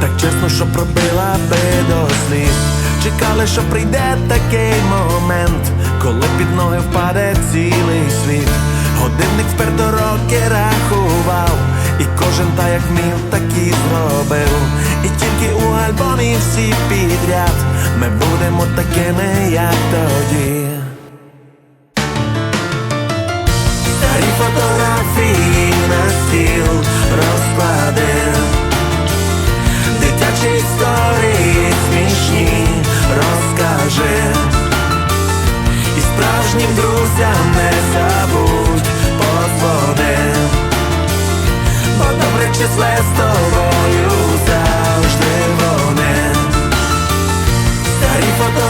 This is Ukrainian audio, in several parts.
так чесно, що пробила би до слів. Чекали, що прийде такий момент, коли під ноги впаде цілий світ. Годинник вперто роки рахував, і кожен та як вмів, так і зробив. І тільки у альбомі всі підряд ми будемо такими, як тоді. Старі фотографії справжнім друзям не забудь позвони, Бо добре числе з тобою завжди вони. Старі фотографії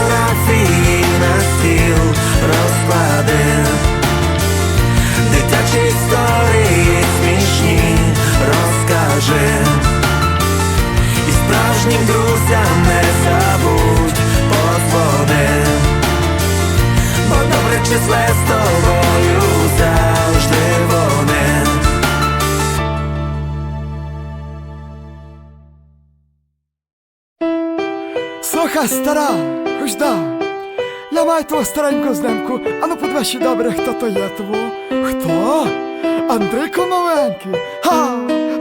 Слухай, стара, хоч да. Ламай твого старенького знемку, а ну подвеші добре, хто то є того. Хто? Андрійко новенький. Ха!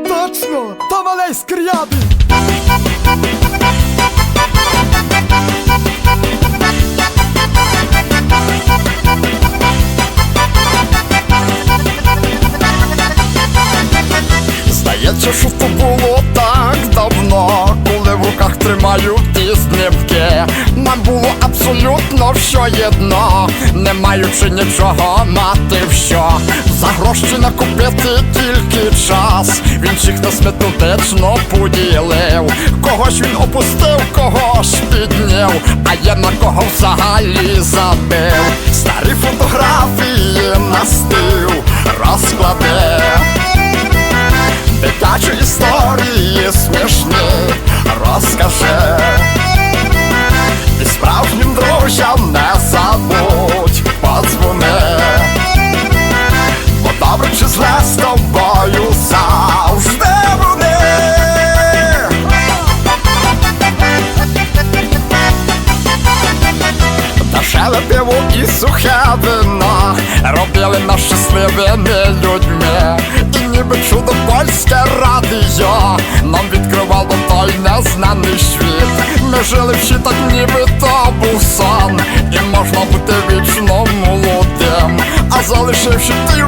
Точно! То малий скрябі! Здається, що то було так давно, коли в руках тримаю ті. Нам було абсолютно все єдно, не маючи нічого мати що. За гроші накупити тільки час. Він всіх нас методично поділив. Когось він опустив, когось підняв, а є на кого взагалі забив. Старі фотографії на стил розкладе. Дитячі історії смішні розкажи сухе вино Робили нас щасливими людьми. І ніби чудо польське радіо. Нам відкривало той незнаний світ. Ми жили всі так, ніби то був сон. І можна бути вічно молодим А залишивши тільки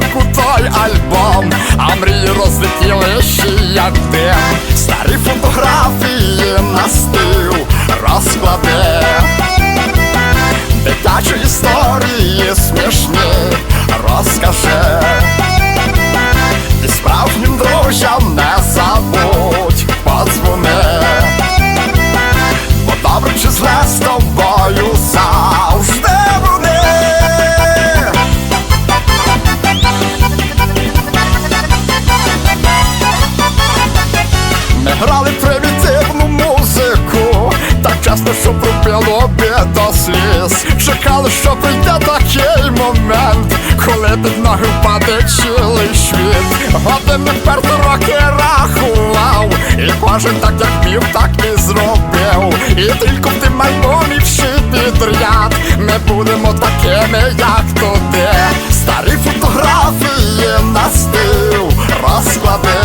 знати цілий світ, годинник вперто роки рахував, і кожен так як пів, так і зробив. І тільки ти майно всі підряд Ми будемо такими, як туди. Старі фотографії на стил розклади.